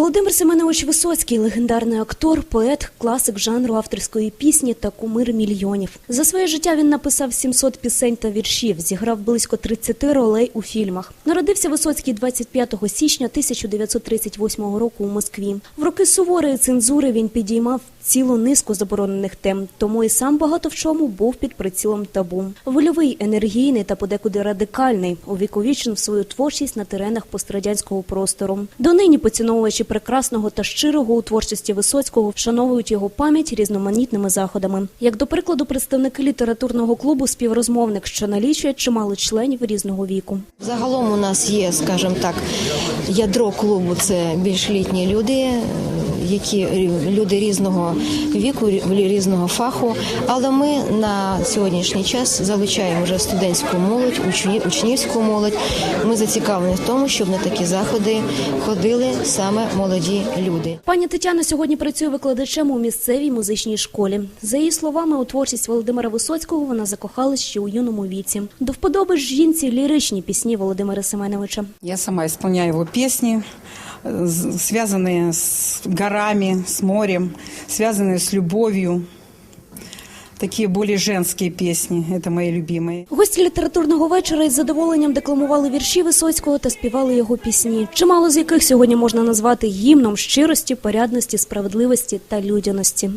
Володимир Семенович Висоцький, легендарний актор, поет, класик жанру авторської пісні та кумир мільйонів. За своє життя він написав 700 пісень та віршів, зіграв близько 30 ролей у фільмах. Народився Висоцький 25 січня 1938 року у Москві. В роки суворої цензури він підіймав цілу низку заборонених тем, тому і сам багато в чому був під прицілом табу. Вольовий, енергійний та подекуди радикальний, увіковічнив свою творчість на теренах пострадянського простору. Донині поціновувачі прекрасного та щирого у творчості Висоцького вшановують його пам'ять різноманітними заходами. Як до прикладу, представники літературного клубу співрозмовник, що налічує чимало членів різного віку. Загалом у нас є, скажімо так, ядро клубу це більш літні люди, які люди різного віку, рі- різного фаху. Але ми на сьогоднішній час залучаємо вже студентську молодь, учні, учнівську молодь. Ми зацікавлені в тому, щоб на такі заходи ходили саме молоді люди. Пані Тетяна сьогодні працює викладачем у місцевій музичній школі. За її словами, у творчість Володимира Висоцького вона закохалась ще у юному віці. До вподоби ж жінці ліричні пісні Володимира Семеновича. Я сама исполняю его песни, э, з- связанные с горами, с морем, связанные с любовью. Такие более женские песни, это мои любимые. Гості літературного вечора із задоволенням декламували вірші Висоцького та співали його пісні, чимало з яких сьогодні можна назвати гімном щирості, порядності, справедливості та людяності.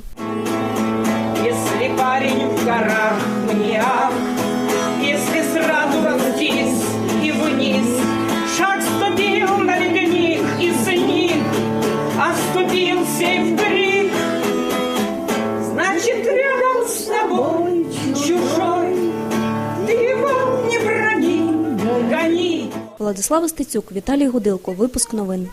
Если парень в горах мне ах, Если сразу растись и вниз, Шаг ступил на ледник из них, Оступился и в Владислава Стецюк, Віталій Гудилко. Випуск новин.